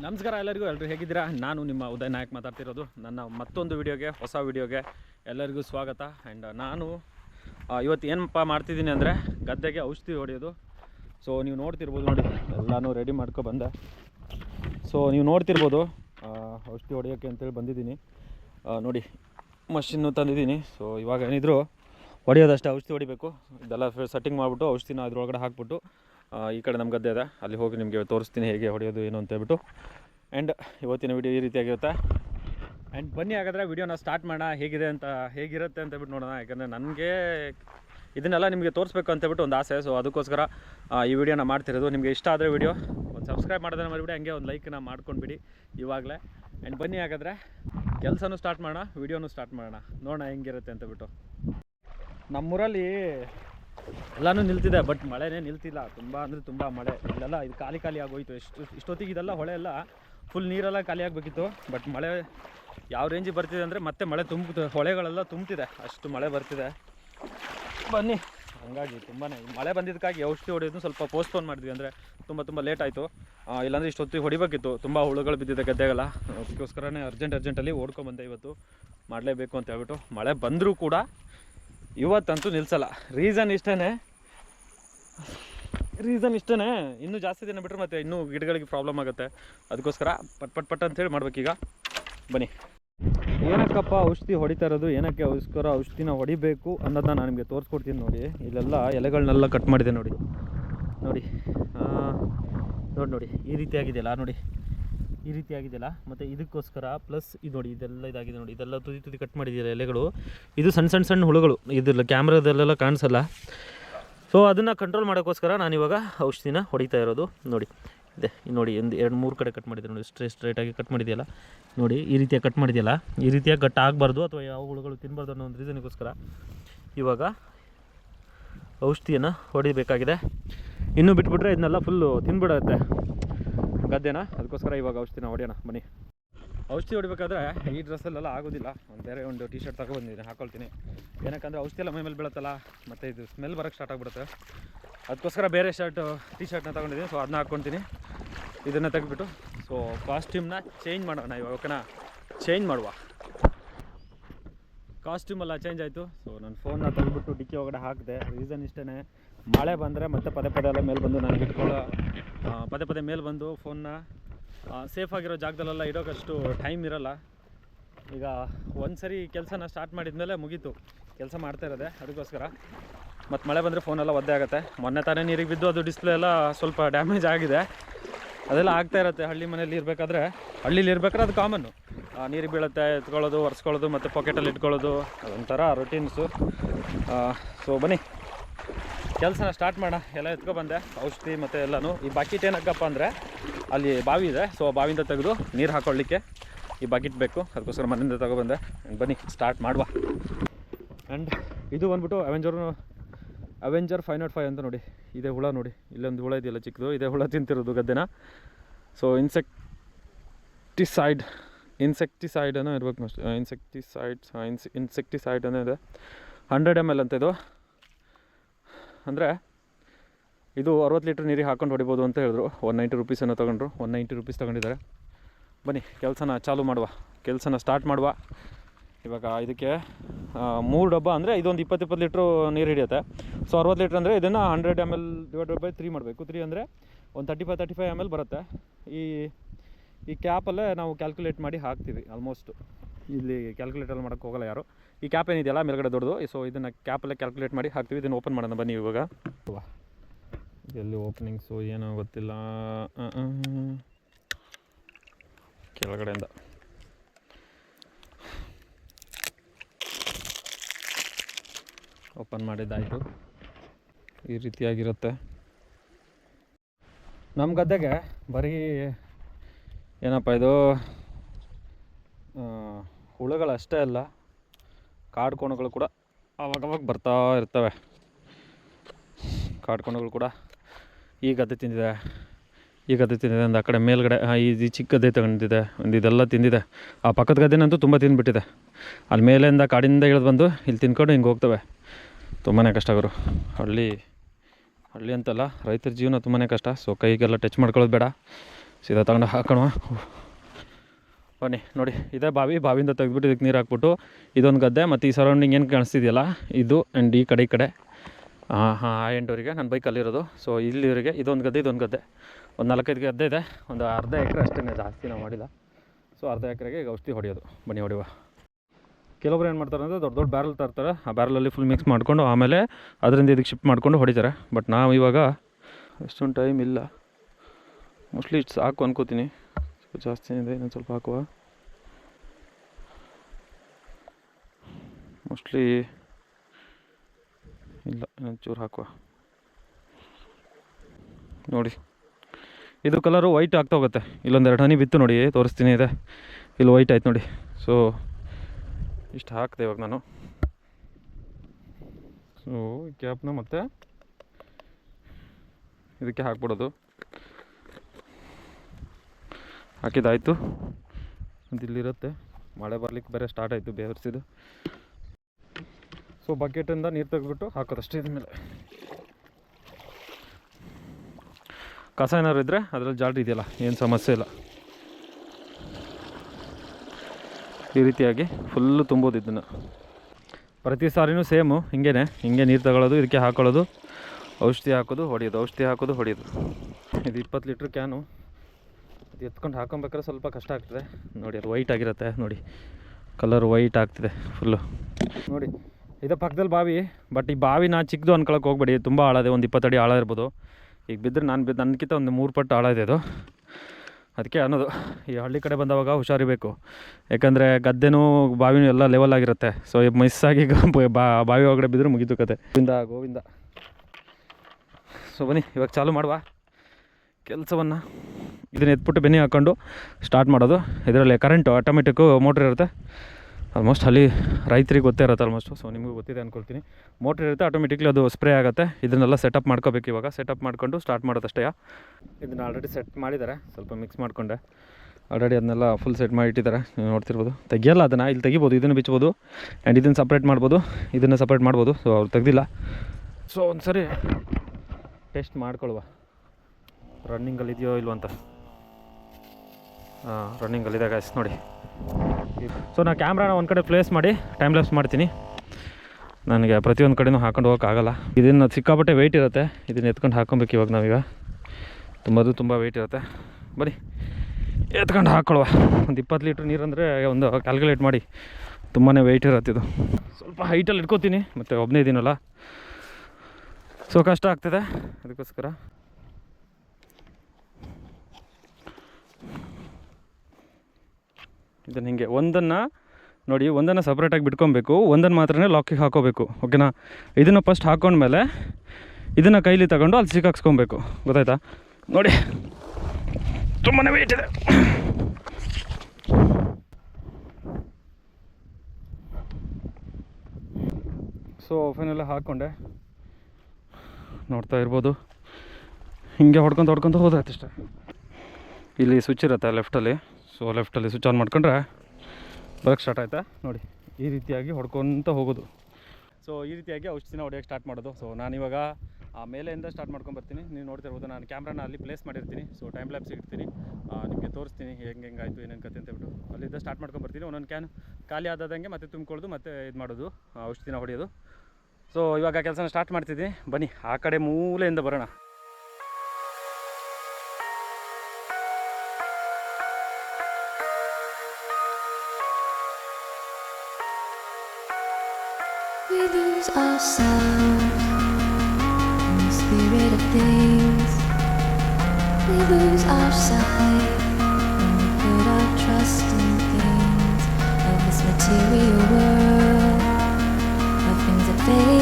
ನಮಸ್ಕಾರ ಎಲ್ಲರಿಗೂ ಎಲ್ಲರೂ ಹೇಗಿದ್ದೀರಾ? ನಾನು ನಿಮ್ಮ ಉದಯ ನಾಯಕ್ ಮಾತಾಡ್ತಿರೋದು. ನನ್ನ ಮತ್ತೊಂದು ವಿಡಿಯೋಗೆ, ಹೊಸ ವಿಡಿಯೋಗೆ ಎಲ್ಲರಿಗೂ ಸ್ವಾಗತ. ಆ್ಯಂಡ್ ನಾನು ಇವತ್ತು ಏನಪ್ಪ ಮಾಡ್ತಿದ್ದೀನಿ ಅಂದರೆ ಗದ್ದೆಗೆ ಔಷಧಿ ಹೊಡೆಯೋದು. ಸೊ ನೀವು ನೋಡ್ತಿರ್ಬೋದು ನೋಡಿ, ಎಲ್ಲನೂ ರೆಡಿ ಮಾಡ್ಕೊ ಬಂದೆ. ಸೊ ನೀವು ನೋಡ್ತಿರ್ಬೋದು ಔಷಧಿ ಹೊಡೆಯೋಕ್ಕೆ ಅಂತೇಳಿ ಬಂದಿದ್ದೀನಿ. ನೋಡಿ ಮಷಿನ್ನು ತಂದಿದ್ದೀನಿ. ಸೊ ಇವಾಗ ಏನಿದ್ರು ಹೊಡೆಯೋದಷ್ಟೇ ಔಷಧಿ ಹೊಡಿಬೇಕು. ಇದೆಲ್ಲ ಸೆಟ್ಟಿಂಗ್ ಮಾಡಿಬಿಟ್ಟು ಔಷಧಿನ ಅದ್ರೊಳಗಡೆ ಹಾಕ್ಬಿಟ್ಟು ಈ ಕಡೆ ನಮ್ಮ ಗದ್ದೆ ಅದ ಅಲ್ಲಿ ಹೋಗಿ ನಿಮಗೆ ತೋರಿಸ್ತೀನಿ ಹೇಗೆ ಹೊಡೆಯೋದು, ಏನು ಅಂತ ಹೇಳ್ಬಿಟ್ಟು. ಆ್ಯಂಡ್ ಇವತ್ತಿನ ವಿಡಿಯೋ ಈ ರೀತಿಯಾಗಿರುತ್ತೆ. ಆ್ಯಂಡ್ ಬನ್ನಿ ಹಾಗಾದರೆ ವಿಡಿಯೋನ ಸ್ಟಾರ್ಟ್ ಮಾಡೋಣ. ಹೇಗಿದೆ ಅಂತ, ಹೇಗಿರುತ್ತೆ ಅಂತ ಹೇಳ್ಬಿಟ್ಟು ನೋಡೋಣ. ಯಾಕಂದರೆ ನನಗೆ ಇದನ್ನೆಲ್ಲ ನಿಮಗೆ ತೋರಿಸ್ಬೇಕು ಅಂತ ಹೇಳ್ಬಿಟ್ಟು ಒಂದು ಆಸೆ. ಸೊ ಅದಕ್ಕೋಸ್ಕರ ಈ ವಿಡಿಯೋನ ಮಾಡ್ತಿರೋದು. ನಿಮಗೆ ಇಷ್ಟ ಆದರೆ ವಿಡಿಯೋ ಒಂದು ಸಬ್ಸ್ಕ್ರೈಬ್ ಮಾಡೋದನ್ನ ಮಾಡಿಬಿಡಿ ಹಂಗೆ ಒಂದು ಲೈಕ್ನ ಮಾಡ್ಕೊಂಡ್ಬಿಡಿ ಇವಾಗಲೇ. ಆ್ಯಂಡ್ ಬನ್ನಿ ಹಾಗಾದರೆ ಕೆಲಸನೂ ಸ್ಟಾರ್ಟ್ ಮಾಡೋಣ ವಿಡಿಯೋನೂ ಸ್ಟಾರ್ಟ್ ಮಾಡೋಣ. ನೋಡೋಣ ಹೆಂಗಿರುತ್ತೆ ಅಂತ ಬಿಟ್ಟು ನಮ್ಮೂರಲ್ಲಿ ಎಲ್ಲನೂ ನಿಲ್ತಿದೆ ಬಟ್ ಮಳೆನೇ ನಿಲ್ತಿಲ್ಲ. ತುಂಬ ಅಂದರೆ ತುಂಬ ಮಳೆ. ಇಲ್ಲೆಲ್ಲ ಇದು ಖಾಲಿ ಖಾಲಿ ಆಗೋಯ್ತು. ಎಷ್ಟು ಇಷ್ಟೊತ್ತಿಗೆ ಇದೆಲ್ಲ ಹೊಳೆ ಎಲ್ಲ ಫುಲ್ ನೀರೆಲ್ಲ ಖಾಲಿ ಆಗಬೇಕಿತ್ತು. ಬಟ್ ಮಳೆ ಯಾವ ರೇಂಜಿಗೆ ಬರ್ತಿದೆ ಅಂದರೆ ಮತ್ತೆ ಮಳೆ ತುಂಬ ಹೊಳೆಗಳೆಲ್ಲ ತುಂಬ್ತಿದೆ. ಅಷ್ಟು ಮಳೆ ಬರ್ತಿದೆ. ಬನ್ನಿ. ಹಂಗಾಗಿ ತುಂಬಾ ಮಳೆ ಬಂದಿದ್ದಕ್ಕಾಗಿ ಔಷಧಿ ಹೊಡೆಯೋದು ಸ್ವಲ್ಪ ಪೋಸ್ಟ್ಪೋನ್ ಮಾಡಿದ್ವಿ ಅಂದರೆ ತುಂಬ ತುಂಬ ಲೇಟ್ ಆಯಿತು. ಇಲ್ಲಾಂದರೆ ಇಷ್ಟೊತ್ತಿಗೆ ಹೊಡಿಬೇಕಿತ್ತು. ತುಂಬ ಹುಳುಗಳು ಬಿದ್ದಿದೆ ಗದ್ದೆಗೆಲ್ಲ. ಅದಕ್ಕೋಸ್ಕರನೇ ಅರ್ಜೆಂಟ್ ಅರ್ಜೆಂಟಲ್ಲಿ ಓಡ್ಕೊಂಬಂದೆ ಇವತ್ತು. ಮಾಡಲೇಬೇಕು ಅಂತ ಹೇಳ್ಬಿಟ್ಟು ಮಳೆ ಬಂದರೂ ಕೂಡ ಇವತ್ತಂತೂ ನಿಲ್ಸಲ್ಲ. ರೀಸನ್ ಇಷ್ಟೇ ರೀಸನ್ ಇಷ್ಟೇ ಇನ್ನೂ ಜಾಸ್ತಿ ದಿನ ಬಿಟ್ಟರೆ ಮತ್ತೆ ಇನ್ನೂ ಗಿಡಗಳಿಗೆ ಪ್ರಾಬ್ಲಮ್ ಆಗುತ್ತೆ. ಅದಕ್ಕೋಸ್ಕರ ಪಟ್ ಪಟ್ ಪಟ್ ಅಂತೇಳಿ ಮಾಡ್ಬೇಕೀಗ. ಬನ್ನಿ. ಏನಕ್ಕಪ್ಪ ಔಷಧಿ ಹೊಡಿತಾ ಇರೋದು? ಏನಕ್ಕೆ ಅವಸ್ಕರ ಔಷಧಿನ ಹೊಡಿಬೇಕು ಅನ್ನೋದನ್ನ ನಾನು ನಿಮಗೆ ತೋರಿಸ್ಕೊಡ್ತೀನಿ ನೋಡಿ. ಇಲ್ಲೆಲ್ಲ ಎಲೆಗಳನ್ನೆಲ್ಲ ಕಟ್ ಮಾಡಿದೆ ನೋಡಿ. ನೋಡಿ. ನೋಡಿ ನೋಡಿ. ಈ ರೀತಿ ಆಗಿದೆಯಲ್ಲ ನೋಡಿ. ಈ ರೀತಿ ಆಗಿದೆಯಲ್ಲ ಮತ್ತು ಇದಕ್ಕೋಸ್ಕರ ಪ್ಲಸ್ ಇದು ನೋಡಿ, ಇದೆಲ್ಲ ಇದಾಗಿದೆ ನೋಡಿ. ಇದೆಲ್ಲ ತುದಿ ತುದಿ ಕಟ್ ಮಾಡಿದ್ದೀರ ಎಲೆಗಳು. ಇದು ಸಣ್ಣ ಸಣ್ಣ ಸಣ್ಣ ಹುಳುಗಳು. ಇದೆಲ್ಲ ಕ್ಯಾಮ್ರಾದಲ್ಲೆಲ್ಲ ಕಾಣಿಸಲ್ಲ. ಸೊ ಅದನ್ನು ಕಂಟ್ರೋಲ್ ಮಾಡೋಕ್ಕೋಸ್ಕರ ನಾನಿವಾಗ ಔಷಧಿನ ಹೊಡಿತಾ ಇರೋದು. ನೋಡಿ, ಇದೆ. ನೋಡಿ, ಒಂದು ಎರಡು ಮೂರು ಕಡೆ ಕಟ್ ಮಾಡಿದೆ ನೋಡಿ. ಸ್ಟ್ರೇ ಸ್ಟ್ರೈಟಾಗಿ ಕಟ್ ಮಾಡಿದೆಯಲ್ಲ. ನೋಡಿ, ಈ ರೀತಿಯಾಗಿ ಕಟ್ ಮಾಡಿದೆಯಲ್ಲ. ಈ ರೀತಿಯಾಗಿ ಕಟ್ ಆಗಬಾರ್ದು ಅಥವಾ ಯಾವ ಹುಳುಗಳು ತಿನ್ನಬಾರ್ದು ಅನ್ನೋ ಒಂದು ರೀಸನಿಗೋಸ್ಕರ ಇವಾಗ ಔಷಧಿಯನ್ನು ಹೊಡಿಬೇಕಾಗಿದೆ. ಇನ್ನೂ ಬಿಟ್ಬಿಟ್ರೆ ಇದನ್ನೆಲ್ಲ ಫುಲ್ಲು ತಿನ್ಬಿಡುತ್ತೆ. ಗದ್ದೆನ? ಅದಕ್ಕೋಸ್ಕರ ಇವಾಗ ಔಷಧಿನ ಹೊಡೆಯೋಣ, ಬನ್ನಿ. ಔಷಧಿ ಹೊಡಿಬೇಕಾದ್ರೆ ಈ ಡ್ರೆಸ್ಸಲ್ಲೆಲ್ಲ ಆಗೋದಿಲ್ಲ. ಒಂದು ಬೇರೆ ಒಂದು ಟಿ ಶರ್ಟ್ ತಗೊಬಂದಿದ್ದೀನಿ ಹಾಕೊಳ್ತೀನಿ. ಏನಕ್ಕಂದರೆ ಔಷಧಿ ಎಲ್ಲ ಮೈ ಮೇಲೆ ಬೀಳುತ್ತಲ್ಲ, ಮತ್ತು ಇದು ಸ್ಮೆಲ್ ಬರೋಕ್ಕೆ ಸ್ಟಾರ್ಟ್ ಆಗಿಬಿಡುತ್ತೆ. ಅದಕ್ಕೋಸ್ಕರ ಬೇರೆ ಶರ್ಟ್ ಟಿ ಶರ್ಟ್ನ ತೊಗೊಂಡಿದ್ದೀನಿ ಸೊ ಅದನ್ನ ಹಾಕ್ಕೊತೀನಿ ಇದನ್ನು ತೆಗೆದ್ಬಿಟ್ಟು ಸೊ ಕಾಸ್ಟ್ಯೂಮ್ನ ಚೇಂಜ್ ಮಾಡೋಣ ಇವಾಗ ಓಕೆನಾ ಚೇಂಜ್ ಮಾಡುವ. ಕಾಸ್ಟ್ಯೂಮ್ ಎಲ್ಲ ಚೇಂಜ್ ಆಯಿತು. ಸೊ ನನ್ನ ಫೋನ್ನ ತೆಗೆದ್ಬಿಟ್ಟು ಡಿಕ್ಕಿ ಒಳಗಡೆ ಹಾಕಿದೆ. ರೀಸನ್ ಇಷ್ಟೇ ಮಳೆ ಬಂದರೆ ಮತ್ತೆ ಪದೇ ಪದೇ ಎಲ್ಲ ಮೇಲೆ ಬಂದು ನನಗೆ ಇಟ್ಕೊಳ್ಳೋ ಪದೇ ಪದೇ ಮೇಲೆ ಬಂದು ಫೋನ್ನ ಸೇಫ್ ಆಗಿರೋ ಜಾಗದಲ್ಲೆಲ್ಲ ಇಡೋಕಷ್ಟು ಟೈಮ್ ಇರೋಲ್ಲ. ಈಗ ಒಂದು ಸರಿ ಕೆಲಸನ ಸ್ಟಾರ್ಟ್ ಮಾಡಿದ ಮೇಲೆ ಮುಗೀತು. ಕೆಲಸ ಮಾಡ್ತಾ ಇರೋದೆ, ಅದಕ್ಕೋಸ್ಕರ. ಮತ್ತು ಮಳೆ ಬಂದರೆ ಫೋನೆಲ್ಲ ಒದ್ದೆ ಆಗುತ್ತೆ. ಮೊನ್ನೆ ತಾನೇ ನೀರಿಗೆ ಬಿದ್ದು ಅದು ಡಿಸ್ಪ್ಲೇ ಎಲ್ಲ ಸ್ವಲ್ಪ ಡ್ಯಾಮೇಜ್ ಆಗಿದೆ. ಅದೆಲ್ಲ ಆಗ್ತಾ ಇರುತ್ತೆ. ಹಳ್ಳಿ ಮನೇಲಿ ಇರಬೇಕಾದ್ರೆ, ಹಳ್ಳಿಲಿ ಇರ್ಬೇಕಾದ್ರೆ ಅದು ಕಾಮನ್ನು ನೀರಿಗೆ ಬೀಳುತ್ತೆ, ಎತ್ಕೊಳ್ಳೋದು, ಒರೆಸ್ಕೊಳ್ಳೋದು, ಮತ್ತು ಪಾಕೆಟಲ್ಲಿ ಇಟ್ಕೊಳ್ಳೋದು, ಅದೊಂಥರ ರೊಟೀನ್ಸು ಸೊ ಬನ್ನಿ. ಕೆಲಸನ ಸ್ಟಾರ್ಟ್ ಮಾಡೋಣ ಎಲ್ಲ ಎತ್ಕೊಬಂದೆ ಔಷಧಿ ಮತ್ತು ಎಲ್ಲನೂ. ಈ ಬಕೆಟ್ ಏನಕ್ಕಪ್ಪ ಅಂದರೆ, ಅಲ್ಲಿ ಬಾವಿ ಇದೆ. ಸೊ ಬಾವಿಯಿಂದ ತೆಗೆದು ನೀರು ಹಾಕೊಳ್ಳಿಕ್ಕೆ ಈ ಬಕೆಟ್ ಬೇಕು. ಅದಕ್ಕೋಸ್ಕರ ಮನೆಯಿಂದ ತಗೊಬಂದೆ ಬನ್ನಿ ಸ್ಟಾರ್ಟ್ ಮಾಡುವ. ಆ್ಯಂಡ್ ಇದು ಬಂದ್ಬಿಟ್ಟು avenger avenger five not five ಅಂತ ನೋಡಿ. ಇದೇ ಹುಳ ನೋಡಿ. ಇಲ್ಲೊಂದು ಹುಳ ಇದೆಯಲ್ಲ ಚಿಕ್ಕದು. ಇದೇ ಹುಳ ತಿಂತಿರೋದು ಗದ್ದೆನ. ಸೊ ಇನ್ಸೆಕ್ಟಿಸೈಡ್ ಇನ್ಸೆಕ್ಟಿಸೈಡ್ ಇರ್ಬೇಕು ಮಸ್ಟ್ ಇನ್ಸೆಕ್ಟಿಸೈಡ್ಸ್ ಇನ್ಸ್ ಇನ್ಸೆಕ್ಟಿಸೈಡ್ ಇದೆ. ಹಂಡ್ರೆಡ್ ಎಂ ಎಲ್ ಅಂತ ಇದು. ಅಂದರೆ ಇದು ಅರವತ್ತು ಲೀಟ್ರ್ ನೀರಿಗೆ ಹಾಕೊಂಡು ಹೊಡಿಬೋದು ಅಂತ ಹೇಳಿದ್ರು. ಒನ್ ನೈಂಟಿ ರುಪೀಸನ್ನು ತೊಗೊಂಡ್ರು. ಒನ್ ನೈಂಟಿ ರುಪೀಸ್ ತೊಗೊಂಡಿದ್ದಾರೆ. ಬನ್ನಿ, ಕೆಲಸನ ಚಾಲು ಮಾಡುವ. ಕೆಲಸನ ಸ್ಟಾರ್ಟ್ ಮಾಡುವ. ಇವಾಗ ಇದಕ್ಕೆ ಮೂರು ಡಬ್ಬ ಅಂದರೆ ಇದೊಂದು ಇಪ್ಪತ್ತು ಇಪ್ಪತ್ತು ಲೀಟ್ರು ನೀರು ಹಿಡಿಯುತ್ತೆ. ಸೊ ಅರವತ್ತು ಲೀಟ್ರ್ ಅಂದರೆ ಇದನ್ನು hundred M L divided by three ಮಾಡಬೇಕು. ತ್ರೀ ಅಂದರೆ ಒಂದು thirty five thirty five M L ಬರುತ್ತೆ. ಈ ಈ ಕ್ಯಾಪಲ್ಲೇ ನಾವು ಕ್ಯಾಲ್ಕುಲೇಟ್ ಮಾಡಿ ಹಾಕ್ತೀವಿ ಆಲ್ಮೋಸ್ಟ್ ಇಲ್ಲಿ ಕ್ಯಾಲ್ಕುಲೇಟಲ್ಲಿ ಮಾಡೋಕ್ಕೆ ಹೋಗಲ್ಲ ಯಾರು. ಈ ಕ್ಯಾಪ್ ಏನಿದೆಯಲ್ಲ, ಮೇಲ್ಗಡೆ ದೊಡ್ಡದು. ಸೊ ಇದನ್ನು ಕ್ಯಾಪಲ್ಲೇ ಕ್ಯಾಲ್ಕುಲೇಟ್ ಮಾಡಿ ಹಾಕ್ತೀವಿ. ಇದನ್ನು ಓಪನ್ ಮಾಡೋಣ ಬನ್ನಿ ಇವಾಗ. ಎಲ್ಲಿ ಓಪನಿಂಗ್ಸು ಏನೋ ಗೊತ್ತಿಲ್ಲ. ಕೆಳಗಡೆಯಿಂದ. ಓಪನ್ ಮಾಡಿದ್ದಾಯಿತು. ಈ ರೀತಿಯಾಗಿರುತ್ತೆ. ನಮ್ಮ ಗದ್ದೆಗೆ ಬರೀ ಏನಪ್ಪ ಇದು ಹುಳುಗಳಷ್ಟೇ ಅಲ್ಲ, ಕಾಡು ಕೋಣಗಳು ಕೂಡ ಅವಾಗವಾಗ ಬರ್ತಾ ಇರ್ತವೆ. ಕಾಡು ಕೋಣಗಳು ಕೂಡ ಈ ಗದ್ದೆ ತಿಂದಿದೆ, ಈ ಗದ್ದೆ ತಿಂದಿದೆ ಒಂದು ಆ ಕಡೆ ಮೇಲ್ಗಡೆ ಈ ಚಿಕ್ಕ ಗದ್ದೆ ತಗೊಂಡಿದೆ, ಒಂದು ಇದೆಲ್ಲ ತಿಂದಿದೆ. ಆ ಪಕ್ಕದ ಗದ್ದೆನಂತೂ ತುಂಬ ತಿಂದುಬಿಟ್ಟಿದೆ. ಅಲ್ಲಿ ಮೇಲಿಂದ ಕಾಡಿಂದ ಇಳಿದು ಬಂದು ಇಲ್ಲಿ ತಿನ್ಕೊಂಡು ಹಿಂಗೆ ಹೋಗ್ತವೆ. ತುಂಬಾ ಕಷ್ಟ ಗುರು. ಹಳ್ಳಿ ಹಳ್ಳಿ ಅಂತಲ್ಲ ರೈತರ ಜೀವನ ತುಂಬಾ ಕಷ್ಟ. ಸೊ ಕೈಗೆಲ್ಲ ಟಚ್ ಮಾಡ್ಕೊಳ್ಳೋದು ಬೇಡ. ಸೀದಾ ತಗೊಂಡು ಹಾಕೋಣ. ಬನ್ನಿ, ನೋಡಿ, ಇದೇ ಬಾವಿ, ಬಾವಿಯಿಂದ ತೆಗೆದ್ಬಿಟ್ಟು ಇದಕ್ಕೆ ನೀರು ಹಾಕ್ಬಿಟ್ಟು ಇದೊಂದು ಗದ್ದೆ ಮತ್ತು ಈ ಸರೌಂಡಿಂಗ್ ಏನು ಕಾಣಿಸ್ತಿದೆಯಲ್ಲ, ಇದು ಆ್ಯಂಡ್ ಈ ಕಡೆ ಈ ಕಡೆ. ಹಾಂ ಹಾಂ ಆ ನನ್ನ ಬೈಕಲ್ಲಿರೋದು ಸೊ ಇಲ್ಲಿವರಿಗೆ ಇದೊಂದು ಗದ್ದೆ ಇದೊಂದು ಗದ್ದೆ. ಒಂದು ನಾಲ್ಕೈದು ಗದ್ದೆ ಇದೆ, ಒಂದು ಅರ್ಧ ಎಕರೆ ಅಷ್ಟೇ ಜಾಸ್ತಿ ನಾವು ಮಾಡಿಲ್ಲ. ಸೊ ಅರ್ಧ ಎಕರೆಗೆ ಈಗ ಔಷಧಿ ಹೊಡೆಯೋದು. ಬನ್ನಿ, ಹೊಡೆಯುವ. ಕೆಲವೊಬ್ರು ಏನು ಮಾಡ್ತಾರೆ ಅಂದರೆ ದೊಡ್ಡ ದೊಡ್ಡ ಬ್ಯಾರಲ್ ತರ್ತಾರೆ. ಆ ಬ್ಯಾರಲಲ್ಲಿ ಫುಲ್ ಮಿಕ್ಸ್ ಮಾಡಿಕೊಂಡು ಆಮೇಲೆ ಅದರಿಂದ ಇದಕ್ಕೆ ಶಿಫ್ಟ್ ಮಾಡಿಕೊಂಡು ಹೊಡಿತಾರೆ. ಬಟ್ ನಾವು ಇವಾಗ ಅಷ್ಟೊಂದು ಟೈಮ್ ಇಲ್ಲ. ಮೋಸ್ಟ್ಲಿ ಸಾಕು ಅನ್ಕೋತೀನಿ. ಸ್ವಲ್ಪ ಜಾಸ್ತಿ ಇದೆ ಇನ್ನೊಂದು ಸ್ವಲ್ಪ ಹಾಕುವ ಮೋಸ್ಟ್ಲಿ ಇಲ್ಲ ಇನ್ನೊಂಚೂರು ಹಾಕುವ ನೋಡಿ. ಇದು ಕಲರು ವೈಟ್ ಆಗ್ತಾ ಹೋಗುತ್ತೆ. ಇಲ್ಲೊಂದು ಎರಡು ಹನಿ ಬಿತ್ತು ನೋಡಿ, ತೋರಿಸ್ತೀನಿ ಇದೆ. ಇಲ್ಲಿ ವೈಟ್ ಆಯ್ತು ನೋಡಿ. ಸೊ ಇಷ್ಟು ಹಾಕಿದೆ ಇವಾಗ ನಾನು. ಸೊ ಕ್ಯಾಪ್ನ ಮತ್ತೆ ಇದಕ್ಕೆ ಹಾಕ್ಬಿಡೋದು. ಹಾಕಿದ್ದಾಯಿತು. ಮತ್ತು ಇಲ್ಲಿರುತ್ತೆ. ಮಳೆ ಬರ್ಲಿಕ್ಕೆ ಬೇರೆ ಸ್ಟಾರ್ಟ್ ಆಯಿತು ಬೇವರ್ಸಿದ್ದು. ಸೊ ಬಕೆಟಿಂದ ನೀರು ತೆಗೆದ್ಬಿಟ್ಟು ಹಾಕೋದಷ್ಟೇ ಇದ್ಮೇಲೆ. ಕಸ ಏನಾದ್ರು ಇದ್ದರೆ ಅದರಲ್ಲಿ ಜಾಲ್ರಿ ಇದೆಯಲ್ಲ, ಏನು ಸಮಸ್ಯೆ ಇಲ್ಲ. ಈ ರೀತಿಯಾಗಿ ಫುಲ್ಲು ತುಂಬೋದು ಇದನ್ನು. ಪ್ರತಿ ಸಾರಿನೂ ಸೇಮು, ಹಿಂಗೇನೆ. ಹಿಂಗೆ ನೀರು ತಗೊಳ್ಳೋದು ಇದಕ್ಕೆ ಹಾಕೊಳ್ಳೋದು, ಔಷಧಿ ಹಾಕೋದು, ಹೊಡೆಯೋದು, ಔಷಧಿ ಹಾಕೋದು, ಹೊಡೆಯೋದು. ಇದು ಇಪ್ಪತ್ತು ಲೀಟ್ರ್ ಕ್ಯಾನು ಎತ್ಕೊಂಡು ಹಾಕೊಬೇಕಾದ್ರೆ ಸ್ವಲ್ಪ ಕಷ್ಟ ಆಗ್ತದೆ. ನೋಡಿ ಅದು ವೈಟ್ ಆಗಿರುತ್ತೆ ನೋಡಿ. ಕಲರ್ ವೈಟ್ ಆಗ್ತಿದೆ ಫುಲ್ಲು ನೋಡಿ ಇದು ಪಕ್ಕದಲ್ಲಿ ಬಾವಿ. ಬಟ್ ಈ ಬಾವಿ ನಾ ಚಿಕ್ಕದು ಅನ್ಕೊಳಕ್ಕೆ ಹೋಗ್ಬೇಡಿ ತುಂಬ ಆಳದೆ ಒಂದು ಇಪ್ಪತ್ತಡಿ ಆಳ ಇರ್ಬೋದು. ಈಗ ಬಿದ್ದರೆ ನಾನು ಬಿದ್ದು ನನಗಿಂತ ಒಂದು ಮೂರು ಪಟ್ಟು ಆಳ ಇದೆ ಅದು. ಅದಕ್ಕೆ ಅನ್ನೋದು. ಈ ಹಳ್ಳಿ ಕಡೆ ಬಂದವಾಗ ಹುಷಾರಿಬೇಕು ಯಾಕಂದರೆ ಗದ್ದೆನೂ ಬಾವಿನೂ ಎಲ್ಲ ಲೆವೆಲ್ ಆಗಿರುತ್ತೆ. ಸೊ ಮಿಸ್ ಆಗಿ ಬಾ ಬಾವಿ ಒಳಗಡೆ ಬಿದ್ದರೆ ಮುಗಿದು ಕತೆ. ಗೋವಿಂದ ಗೋವಿಂದ. ಸೊ ಬನ್ನಿ ಇವಾಗ ಚಾಲು ಮಾಡುವ. ಕೆಲಸವನ್ನು ಇದನ್ನ ಎತ್ಬಿಟ್ಟು ಬೆನ್ನಿ ಹಾಕ್ಕೊಂಡು ಸ್ಟಾರ್ಟ್ ಮಾಡೋದು. ಇದರಲ್ಲಿ ಕರೆಂಟು ಆಟೋಮೆಟಿಕ್ಕು ಮೋಟ್ರ್ ಇರುತ್ತೆ. ಆಲ್ಮೋಸ್ಟ್ ಅಲ್ಲಿ ರೈತರಿಗೆ ಗೊತ್ತೇ ಇರುತ್ತೆ ಆಲ್ಮೋಸ್ಟು ಸೊ ನಿಮಗೂ ಗೊತ್ತಿದೆ ಅಂದ್ಕೊಳ್ತೀನಿ ಮೋಟ್ರ್ ಇರುತ್ತೆ ಆಟೋಮೆಟಿಕ್ಲಿ ಅದು ಸ್ಪ್ರೇ ಆಗುತ್ತೆ. ಇದನ್ನೆಲ್ಲ ಸೆಟಪ್ ಮಾಡ್ಕೋಬೇಕು ಇವಾಗ. ಸೆಟಪ್ ಮಾಡ್ಕೊಂಡು ಸ್ಟಾರ್ಟ್ ಮಾಡೋದಷ್ಟೇ. ಇದನ್ನು ಆಲ್ರೆಡಿ ಸೆಟ್ ಮಾಡಿದ್ದಾರೆ. ಸ್ವಲ್ಪ ಮಿಕ್ಸ್ ಮಾಡಿಕೊಂಡೆ. ಆಲ್ರೆಡಿ ಅದನ್ನೆಲ್ಲ ಫುಲ್ ಸೆಟ್ ಮಾಡಿ ಇಟ್ಟಿದ್ದಾರೆ. ನೀವು ನೋಡ್ತಿರ್ಬೋದು. ತೆಗಿಯಲ್ಲ ಅದನ್ನು. ಇಲ್ಲಿ ತೆಗಿಬೋದು, ಇದನ್ನು ಬಿಚ್ಬೋದು. ಆ್ಯಂಡ್ ಇದನ್ನು ಸಪ್ರೇಟ್ ಮಾಡ್ಬೋದು. ಇದನ್ನು ಸಪ್ರೇಟ್ ಮಾಡ್ಬೋದು. ಸೊ ಅವ್ರು ತೆಗ್ದಿಲ್ಲ. ಸೊ ಒಂದು ಸರಿ ಟೆಸ್ಟ್ ಮಾಡ್ಕೊಳುವ. ರನ್ನಿಂಗಲ್ಲಿ ಇದೆಯೋ ಇಲ್ವೋ ಅಂತ. ಹಾಂ ರನ್ನಿಂಗಲ್ಲಿದೆ ಗಾಯ್ಸ್ ನೋಡಿ. ಸೊ ನಾನು ಕ್ಯಾಮ್ರಾನ ಒಂದು ಕಡೆ ಪ್ಲೇಸ್ ಮಾಡಿ ಟೈಮ್ ಲ್ಯಾಪ್ಸ್ ಮಾಡ್ತೀನಿ. ನನಗೆ ಪ್ರತಿಯೊಂದು ಕಡೆನೂ ಹಾಕೊಂಡು ಹೋಗೋಕ್ಕಾಗಲ್ಲ ಇದನ್ನು ಸಿಕ್ಕಾಪಟ್ಟೆ ವೆಯ್ಟ್ ಇರುತ್ತೆ. ಇದನ್ನು ಎತ್ಕೊಂಡು ಹಾಕೊಬೇಕು ಇವಾಗ ನಾವೀಗ. ತುಂಬದು ತುಂಬ ವೆಯ್ಟ್ ಇರುತ್ತೆ. ಬರೀ ಎತ್ಕೊಂಡು ಹಾಕ್ಕೊಳ್ವ ಒಂದು ಇಪ್ಪತ್ತು ಲೀಟ್ರ್ ನೀರಂದರೆ ಒಂದು ಕ್ಯಾಲ್ಕುಲೇಟ್ ಮಾಡಿ. ತುಂಬಾ ವೆಯ್ಟ್ ಇರುತ್ತೆ ಇದು. ಸ್ವಲ್ಪ ಹೈಟಲ್ಲಿ ಇಟ್ಕೋತೀನಿ. ಮತ್ತು ಒಬ್ಬನೇ ಇದ್ದೀನಲ್ಲ ಸೊ ಕಷ್ಟ ಆಗ್ತದೆ. ಅದಕ್ಕೋಸ್ಕರ. ಇದನ್ನು ಹಿಂಗೆ ಒಂದನ್ನು ನೋಡಿ, ಒಂದನ್ನು ಸಪ್ರೇಟಾಗಿ ಬಿಟ್ಕೊಬೇಕು. ಒಂದನ್ನು ಮಾತ್ರ ಲಾಕಿಗೆ ಹಾಕೋಬೇಕು. ಓಕೆನಾ ಇದನ್ನು ಫಸ್ಟ್ ಹಾಕೊಂಡ್ಮೇಲೆ ಇದನ್ನು ಕೈಲಿ ತಗೊಂಡು ಅಲ್ಲಿ ಸಿಕ್ಕಾಕ್ಸ್ಕೊಬೇಕು. ಗೊತ್ತಾಯ್ತಾ? ನೋಡಿ. ತುಂಬಾ ವೆಯ್ಟ್ ಇದೆ. ಸೊ ಫೈನಲ್ಲ ಹಾಕ್ಕೊಂಡೆ ನೋಡ್ತಾ ಇರ್ಬೋದು. ಹಿಂಗೆ ಹೊಡ್ಕೊಂತ ಹೊಡ್ಕೊಂತ ಹೋದಾಯ್ತು ಅಷ್ಟೇ. ಇಲ್ಲಿ ಸ್ವಿಚ್ ಇರುತ್ತೆ ಲೆಫ್ಟಲ್ಲಿ ಸೊ ಲೆಫ್ಟಲ್ಲಿ ಸ್ವಿಚ್ ಆನ್ ಮಾಡ್ಕೊಂಡ್ರೆ ಬರೋಕ್ಕೆ ಸ್ಟಾರ್ಟ್ ಆಯಿತಾ? ನೋಡಿ, ಈ ರೀತಿಯಾಗಿ ಹೊಡ್ಕೊತ ಹೋಗೋದು. ಸೊ ಈ ರೀತಿಯಾಗಿ ಔಷಧಿನ ಹೊಡೆಯೋಕ್ಕೆ ಸ್ಟಾರ್ಟ್ ಮಾಡೋದು. ಸೊ ನಾನಿವಾಗ ಆ, ಮೇಲೆಯಿಂದ ಸ್ಟಾರ್ಟ್ ಮಾಡ್ಕೊಂಡು ಬರ್ತೀನಿ. ನೀವು ನೋಡ್ತಿರ್ಬೋದು ನಾನು ಕ್ಯಾಮ್ರಾನ ಅಲ್ಲಿ ಪ್ಲೇಸ್ ಮಾಡಿರ್ತೀನಿ. ಸೊ ಟೈಮ್ ಲ್ಯಾಬ್ಸ್ ಸಿಗ್ತೀನಿ ನಿಮಗೆ ತೋರಿಸ್ತೀನಿ ಹೆಂಗೆ ಹೆಂಗಾಯಿತು ಏನೇನು ಕತೆ ಅಂತ ಹೇಳ್ಬಿಟ್ಟು. ಅಲ್ಲಿಂದ ಸ್ಟಾರ್ಟ್ ಮಾಡ್ಕೊಂಬರ್ತೀನಿ ಒಂದೊಂದು ಕ್ಯಾನ್ ಖಾಲಿ ಆದಂಗೆ ಮತ್ತೆ ತುಂಬಿಕೊಳ್ಳೋದು, ಮತ್ತೆ ಇದು ಮಾಡೋದು ಔಷಧಿನ ಹೊಡೆಯೋದು. ಸೊ ಇವಾಗ ಕೆಲಸನ ಸ್ಟಾರ್ಟ್ ಮಾಡ್ತಿದ್ದೀನಿ ಬನ್ನಿ, ಆ ಕಡೆ ಮೂಲೆಯಿಂದ ಬರೋಣ. We lose ourselves in the spirit of things. We lose our sight when we put our trust in things of this material world, of things that fade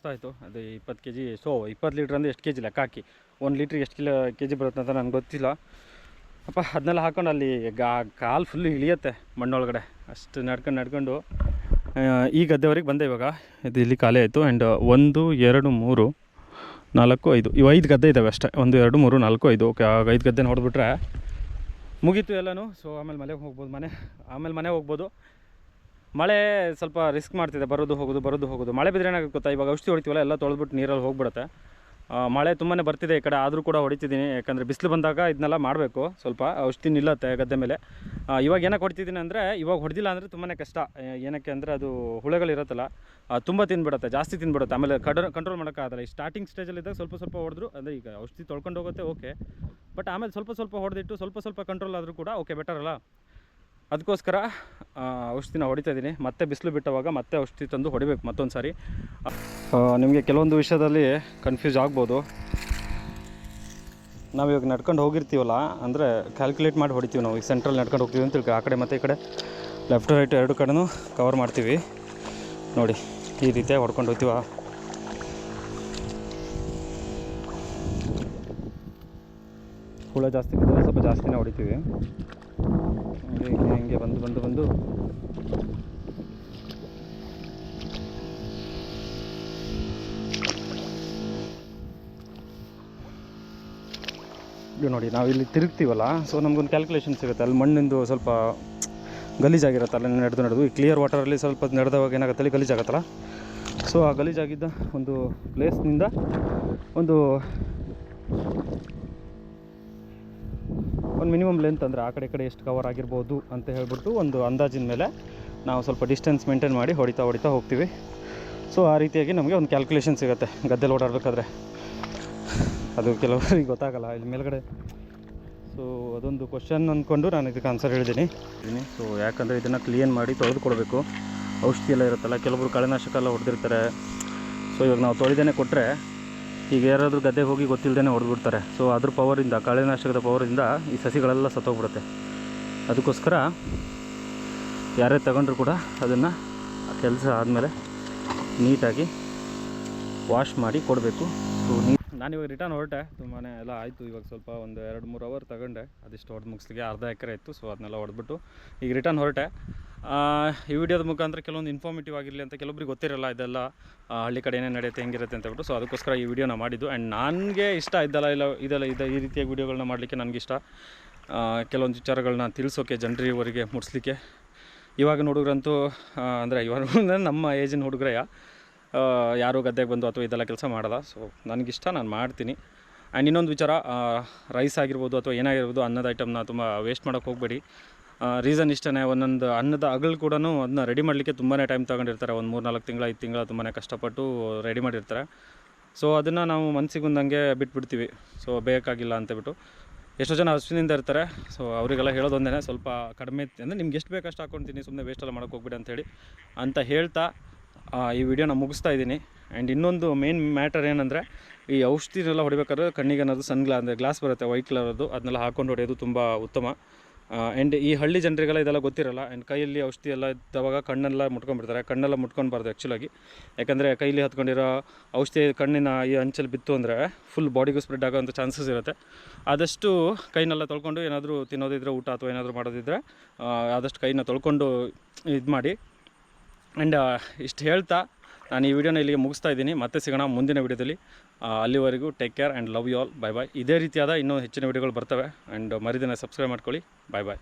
ಸುಸ್ತಾಯಿತು ಅದು ಇಪ್ಪತ್ತು ಕೆ ಜಿ ಸೊ, ಇಪ್ಪತ್ತು ಲೀಟ್ರ್ ಅಂದರೆ ಎಷ್ಟು K G ಲೆಕ್ಕ ಹಾಕಿ? ಒಂದು litre ಎಷ್ಟು kilo K G ಬರುತ್ತೆ ಅಂತ ನನಗೆ ಗೊತ್ತಿಲ್ಲ. ಅಪ್ಪ ಅದನ್ನೆಲ್ಲ ಹಾಕ್ಕೊಂಡು ಅಲ್ಲಿ ಗಾ, ಕಾಲು ಫುಲ್ಲು ಇಳಿಯತ್ತೆ ಮಣ್ಣೊಳಗಡೆ. ಅಷ್ಟು ನಡ್ಕೊಂಡು ನಡ್ಕೊಂಡು ಈ ಗದ್ದೆವರೆಗೆ ಬಂದೆ ಇವಾಗ. ಇದು ಇಲ್ಲಿ ಖಾಲಿ ಆಯಿತು. ಆ್ಯಂಡ್ ಒಂದು, ಎರಡು, ಮೂರು, ನಾಲ್ಕು, ಐದು. ಇವು ಐದು ಗದ್ದೆ ಇದ್ದಾವೆ ಅಷ್ಟೇ. ಒಂದು, ಎರಡು, ಮೂರು, ನಾಲ್ಕು, ಐದು. ಓಕೆ ಐದು ಗದ್ದೆನ ನೋಡಿಬಿಟ್ರೆ ಮುಗೀತು ಎಲ್ಲನೂ. ಸೊ ಆಮೇಲೆ ಮನೆಗೆ ಹೋಗ್ಬೋದು ಮನೆ. ಆಮೇಲೆ ಮನೆಗೆ ಹೋಗ್ಬೋದು. ಮಳೆ ಸ್ವಲ್ಪ ರಿಸ್ಕ್ ಮಾಡ್ತಿದೆ, ಬರೋದು ಹೋಗೋದು ಬರೋದು ಹೋಗೋದು. ಮಳೆ ಬಿದ್ದರೆ ಏನಾಗುತ್ತೆ ಗೊತ್ತಾ? ಇವಾಗ ಔಷಧಿ ಹೊಡಿತೀವಲ್ಲ, ಎಲ್ಲ ತೊಳೆದ್ಬಿಟ್ಟು ನೀರಲ್ಲಿ ಹೋಗ್ಬಿಡುತ್ತೆ. ಮಳೆ ತುಂಬಾ ಬರ್ತಿದೆ ಈ ಕಡೆ, ಆದರೂ ಕೂಡ ಹೊಡಿತಿದ್ದೀನಿ. ಯಾಕಂದರೆ ಬಿಸಿಲು ಬಂದಾಗ ಇದನ್ನೆಲ್ಲ ಮಾಡಬೇಕು ಸ್ವಲ್ಪ, ಔಷಧಿ ನಿಲ್ಲತ್ತೆ ಗದ್ದೆ ಮೇಲೆ. ಇವಾಗ ಏನಕ್ಕೆ ಹೊಡಿತಿದ್ದೀನಿ ಅಂದರೆ, ಇವಾಗ ಹೊಡೆದಿಲ್ಲ ಅಂದರೆ ತುಂಬಾ ಕಷ್ಟ. ಏನಕ್ಕೆ ಅಂದರೆ ಅದು ಹುಳುಗಳಿರುತ್ತಲ್ಲ ತುಂಬ ತಿಂದುಬಿಡುತ್ತೆ ಜಾಸ್ತಿ ತಿನ್ಬಿಡುತ್ತೆ. ಆಮೇಲೆ ಕಡ ಕಂಟ್ರೋಲ್ ಮಾಡೋಕ್ಕಾಗಲ್ಲ ಈ ಸ್ಟಾರ್ಟಿಂಗ್ ಸ್ಟೇಜಲ್ಲಿದ್ದಾಗ ಸ್ವಲ್ಪ ಸ್ವಲ್ಪ ಹೊಡೆದ್ರು, ಅಂದರೆ ಈಗ ಔಷಧಿ ತೊಳ್ಕೊಂಡು ಹೋಗುತ್ತೆ ಓಕೆ ಬಟ್ ಆಮೇಲೆ ಸ್ವಲ್ಪ ಸ್ವಲ್ಪ ಹೊಡೆದಿಟ್ಟು, ಸ್ವಲ್ಪ ಸ್ವಲ್ಪ ಕಂಟ್ರೋಲ್ ಆದರೂ ಕೂಡ ಓಕೆ ಬೆಟರ್ ಅಲ್ಲ? ಅದಕ್ಕೋಸ್ಕರ ಔಷಧಿನ ಹೊಡಿತಾ ಇದ್ದೀನಿ. ಮತ್ತೆ ಬಿಸಿಲು ಬಿಟ್ಟವಾಗ ಮತ್ತೆ ಔಷಧಿ ತಂದು ಹೊಡಿಬೇಕು ಮತ್ತೊಂದು ಸಾರಿ ನಿಮಗೆ ಕೆಲವೊಂದು ವಿಷಯದಲ್ಲಿ ಕನ್ಫ್ಯೂಸ್ ಆಗ್ಬೋದು. ನಾವು ಇವಾಗ ನಡ್ಕೊಂಡು ಹೋಗಿರ್ತೀವಲ್ಲ, ಅಂದರೆ ಕ್ಯಾಲ್ಕುಲೇಟ್ ಮಾಡಿ ಹೊಡಿತೀವಿ ನಾವು. ಈಗ ಸೆಂಟ್ರಲ್ ನಡ್ಕೊಂಡು ಹೋಗ್ತೀವಿ ಅಂತ ತಿಳ್ಕೊ ಆ ಕಡೆ ಮತ್ತು ಈ ಕಡೆ ಲೆಫ್ಟ್ ರೈಟ್ ಎರಡು ಕಡೆನೂ ಕವರ್ ಮಾಡ್ತೀವಿ. ನೋಡಿ, ಈ ರೀತಿಯಾಗಿ ಹೊಡ್ಕೊಂಡು ಹೋಗ್ತೀವ. ಹುಳ ಜಾಸ್ತಿ ಸ್ವಲ್ಪ ಜಾಸ್ತಿನೇ ಹೊಡಿತೀವಿ. ಹಂಗೆ ಹಿಂಗೆ ಬಂದು ಬಂದು ಬಂದು. ನೋಡಿ, ನಾವು ಇಲ್ಲಿ ತಿರುಗ್ತೀವಲ್ಲ ಸೊ ನಮಗೊಂದು ಕ್ಯಾಲ್ಕುಲೇಷನ್ ಸಿಗುತ್ತೆ. ಅಲ್ಲಿ ಮಣ್ಣಿಂದು ಸ್ವಲ್ಪ ಗಲೀಜಾಗಿರುತ್ತೆ ಅಲ್ಲಿ ನಡೆದು ನಡೆದು. ಈ ಕ್ಲಿಯರ್ ವಾಟರಲ್ಲಿ ಸ್ವಲ್ಪ ನಡೆದವಾಗ ಏನಾಗುತ್ತೆ ಅಲ್ಲಿ ಗಲೀಜಾಗತ್ತಲ್ಲ. ಸೊ ಆ ಗಲೀಜಾಗಿದ್ದ ಒಂದು ಪ್ಲೇಸ್ನಿಂದ ಒಂದು ಒಂದು ಮಿನಿಮಮ್ ಲೆಂತ್ ಅಂದರೆ ಆ ಕಡೆ ಕಡೆ ಎಷ್ಟು ಕವರ್ ಆಗಿರ್ಬೋದು ಅಂತ ಹೇಳ್ಬಿಟ್ಟು ಒಂದು ಅಂದಾಜಿನ ಮೇಲೆ ನಾವು ಸ್ವಲ್ಪ ಡಿಸ್ಟೆನ್ಸ್ ಮೇಂಟೈನ್ ಮಾಡಿ ಹೊಡಿತಾ ಹೊಡಿತಾ ಹೋಗ್ತೀವಿ. ಸೊ ಆ ರೀತಿಯಾಗಿ ನಮಗೆ ಒಂದು ಕ್ಯಾಲ್ಕುಲೇಷನ್ ಸಿಗುತ್ತೆ ಗದ್ದೆಲಿ ಓಡಾಡಬೇಕಾದ್ರೆ. ಅದು ಕೆಲವರಿಗೆ ಗೊತ್ತಾಗಲ್ಲ, ಇಲ್ಲಿ ಮೇಲ್ಗಡೆ. ಸೊ ಅದೊಂದು ಕ್ವಶನ್ ಅಂದ್ಕೊಂಡು ನಾನು ಇದಕ್ಕೆ ಆನ್ಸರ್ ಹೇಳಿದ್ದೀನಿ. ಸೊ ಯಾಕಂದರೆ ಇದನ್ನು ಕ್ಲೀನ್ ಮಾಡಿ ತೊಳೆದುಕೊಡ್ಬೇಕು. ಔಷಧಿ ಎಲ್ಲ ಇರುತ್ತಲ್ಲ, ಕೆಲವರು ಕಳೆನಾಶಕ ಎಲ್ಲ ಹೊಡೆದಿರ್ತಾರೆ. ಸೊ ಇವಾಗ ನಾವು ತೊಳೆದೇನೆ ಕೊಟ್ಟರೆ ಈಗ ಯಾರಾದರೂ ಗದ್ದೆಗೆ ಹೋಗಿ ಗೊತ್ತಿಲ್ಲದೇ ಹೊಡೆದ್ಬಿಡ್ತಾರೆ. ಸೊ ಅದ್ರ ಪವರಿಂದ ಕಳೆನಾಶಕದ ಪವರಿಂದ ಈ ಸಸಿಗಳೆಲ್ಲ ಸತ್ತೋಗ್ಬಿಡುತ್ತೆ. ಅದಕ್ಕೋಸ್ಕರ ಯಾರೇ ತಗೊಂಡ್ರು ಕೂಡ ಅದನ್ನು ಕೆಲಸ ಆದಮೇಲೆ ನೀಟಾಗಿ ವಾಶ್ ಮಾಡಿ ಕೊಡಬೇಕು. ಸೊ ನೀ ನಾನಿವಾಗ ರಿಟರ್ನ್ ಹೊರಟೆ. ತುಂಬಾ ಎಲ್ಲ ಆಯಿತು. ಇವಾಗ ಸ್ವಲ್ಪ ಒಂದು ಎರಡು ಮೂರು ಅವರ್ ತಗೊಂಡೆ. ಅದಿಷ್ಟು ಹೊಡೆದು ಮುಗಿಸ್ಲಿಕ್ಕೆ ಅರ್ಧ ಎಕರೆ ಇತ್ತು. ಸೊ ಅದನ್ನೆಲ್ಲ ಹೊಡೆದ್ಬಿಟ್ಟು ಈಗ ರಿಟರ್ನ್ ಹೊರಟೆ. ಈ ವಿಡಿಯೋದ ಮುಖಾಂತರ ಕೆಲವೊಂದು ಇನ್ಫಾರ್ಮೇಟಿವ್ ಆಗಿರಲಿ ಅಂತ ಕೆಲವೊಬ್ರಿಗೆ ಗೊತ್ತಿರಲ್ಲ ಇದೆಲ್ಲ. ಹಳ್ಳಿ ಕಡೆ ಏನೇನು ನಡೆಯುತ್ತೆ ಹೆಂಗಿರುತ್ತೆ ಅಂತ ಹೇಳ್ಬಿಟ್ಟು. ಸೊ ಅದಕ್ಕೋಸ್ಕರ ಈ ವಿಡಿಯೋನ ಮಾಡಿದ್ದು. ಆ್ಯಂಡ್ ನನಗೆ ಇಷ್ಟ ಇದ್ದಲ್ಲ ಇಲ್ಲ ಇದೆಲ್ಲ ಇದೆ ಈ ರೀತಿಯ ವಿಡಿಯೋಗಳನ್ನ ಮಾಡಲಿಕ್ಕೆ ನನಗೆ ಇಷ್ಟ. ಆ, ಕೆಲವೊಂದು ವಿಚಾರಗಳನ್ನ ತಿಳಿಸೋಕೆ ಜನರಿವರಿಗೆ ಮುಟ್ಸ್ಲಿಕ್ಕೆ. ಇವಾಗಿನ ಹುಡುಗರಂತೂ ಅಂದರೆ ಇವಾಗ ನಮ್ಮ ಏಜಿನ ಹುಡುಗರಯ್ಯ ಯಾರು ಗದ್ದೆಗೆ ಬಂದು ಅಥವಾ ಇದೆಲ್ಲ ಕೆಲಸ ಮಾಡಲ್ಲ ಸೊ ನನಗಿಷ್ಟ ನಾನು ಮಾಡ್ತೀನಿ. ಆ್ಯಂಡ್ ಇನ್ನೊಂದು ವಿಚಾರ ರೈಸ್ ಆಗಿರ್ಬೋದು ಅಥವಾ ಏನಾಗಿರ್ಬೋದು ಅನ್ನದ ಐಟಮ್ನ ತುಂಬ ವೇಸ್ಟ್ ಮಾಡೋಕ್ಕೆ ಹೋಗಬೇಡಿ. ರೀಸನ್ ಇಷ್ಟೇ ಒಂದೊಂದು ಅನ್ನದ ಅಗಲು ಕೂಡ ಅದನ್ನ ರೆಡಿ ಮಾಡಲಿಕ್ಕೆ ತುಂಬಾ ಟೈಮ್ ತಗೊಂಡಿರ್ತಾರೆ. ಒಂದು ಮೂರು ನಾಲ್ಕು ತಿಂಗಳ, ಐದು ತಿಂಗಳ ತುಂಬಾ ಕಷ್ಟಪಟ್ಟು ರೆಡಿ ಮಾಡಿರ್ತಾರೆ. ಸೊ ಅದನ್ನು ನಾವು ಮನಸ್ಸಿಗೆ ಬಂದಂಗೆ ಬಿಟ್ಬಿಡ್ತೀವಿ. ಸೊ ಬೇಕಾಗಿಲ್ಲ ಅಂತೇಳ್ಬಿಟ್ಟು. ಎಷ್ಟೋ ಜನ ಹಸುವಿನಿಂದ ಇರ್ತಾರೆ. ಸೊ ಅವರಿಗೆಲ್ಲ ಹೇಳೋದೊಂದೇ ಸ್ವಲ್ಪ ಕಡಿಮೆ ಅಂದರೆ ನಿಮ್ಗೆ ಎಷ್ಟು ಬೇಕಷ್ಟು ಹಾಕ್ಕೊಳ್ತೀನಿ ಸುಮ್ಮನೆ ವೇಸ್ಟ್ ಎಲ್ಲ ಮಾಡೋಕೆ ಹೋಗ್ಬಿಡಿ ಅಂತೇಳಿ ಅಂತ ಹೇಳ್ತಾ ಈ ವಿಡಿಯೋನ ಮುಗಿಸ್ತಾ ಇದ್ದೀನಿ. ಆ್ಯಂಡ್ ಇನ್ನೊಂದು ಮೇನ್ ಮ್ಯಾಟರ್ ಏನಂದರೆ, ಈ ಔಷಧಿನೆಲ್ಲ ಹೊಡಿಬೇಕಾದ್ರೆ ಕಣ್ಣಿಗೆ ಅನ್ನೋದು ಸನ್ ಗ್ಲಾ, ಅಂದರೆ ಗ್ಲಾಸ್ ಬರುತ್ತೆ ವೈಟ್ ಕಲರದು ಅದನ್ನೆಲ್ಲ ಹಾಕ್ಕೊಂಡು ಹೊಡೆಯೋದು ತುಂಬ ಉತ್ತಮ. ಆ್ಯಂಡ್ ಈ ಹಳ್ಳಿ ಜನರಿಗೆಲ್ಲ ಇದೆಲ್ಲ ಗೊತ್ತಿರಲ್ಲ ಆ್ಯಂಡ್ ಕೈಯಲ್ಲಿ ಔಷಧಿ ಎಲ್ಲ ಇದ್ದವಾಗ ಕಣ್ಣೆಲ್ಲ ಮುಟ್ಕೊಂಡ್ಬಿಡ್ತಾರೆ, ಕಣ್ಣೆಲ್ಲ ಮುಟ್ಕೊಂಡ್ಬಾರ್ದು ಆ್ಯಕ್ಚುಲಾಗಿ ಯಾಕಂದರೆ ಕೈಲಿ ಹತ್ಕೊಂಡಿರೋ ಔಷಧಿ ಕಣ್ಣಿನ ಈ ಅಂಚಲ್ಲಿ ಬಿತ್ತು ಅಂದರೆ ಫುಲ್ ಬಾಡಿಗೂ ಸ್ಪ್ರೆಡ್ ಆಗೋಂಥ ಚಾನ್ಸಸ್ ಇರುತ್ತೆ. ಆದಷ್ಟು ಕೈನೆಲ್ಲ ತೊಳ್ಕೊಂಡು ಏನಾದರೂ ತಿನ್ನೋದಿದ್ರೆ ಊಟ ಅಥವಾ ಏನಾದರೂ ಮಾಡೋದಿದ್ರೆ ಆದಷ್ಟು ಕೈನ ತೊಳ್ಕೊಂಡು ಇದು ಮಾಡಿ. ಆ್ಯಂಡ್ ಇಷ್ಟು ಹೇಳ್ತಾ ನಾನು ಈ ವಿಡಿಯೋನ ಇಲ್ಲಿಗೆ ಮುಗಿಸ್ತಾ ಇದ್ದೀನಿ. ಮತ್ತೆ ಸಿಗೋಣ ಮುಂದಿನ ವಿಡಿಯೋದಲ್ಲಿ. ಅಲ್ಲಿವರೆಗೂ take care and love you all bye bye ಇದೇ ರೀತಿಯಾದ ಇನ್ನೂ ಹೆಚ್ಚಿನ ವಿಡಿಯೋಗಳು ಬರ್ತವೆ. ಆ್ಯಂಡ್ ಮರಿದಿನ ಸಬ್ಸ್ಕ್ರೈಬ್ ಮಾಡ್ಕೊಳ್ಳಿ. ಬಾಯ್ ಬಾಯ್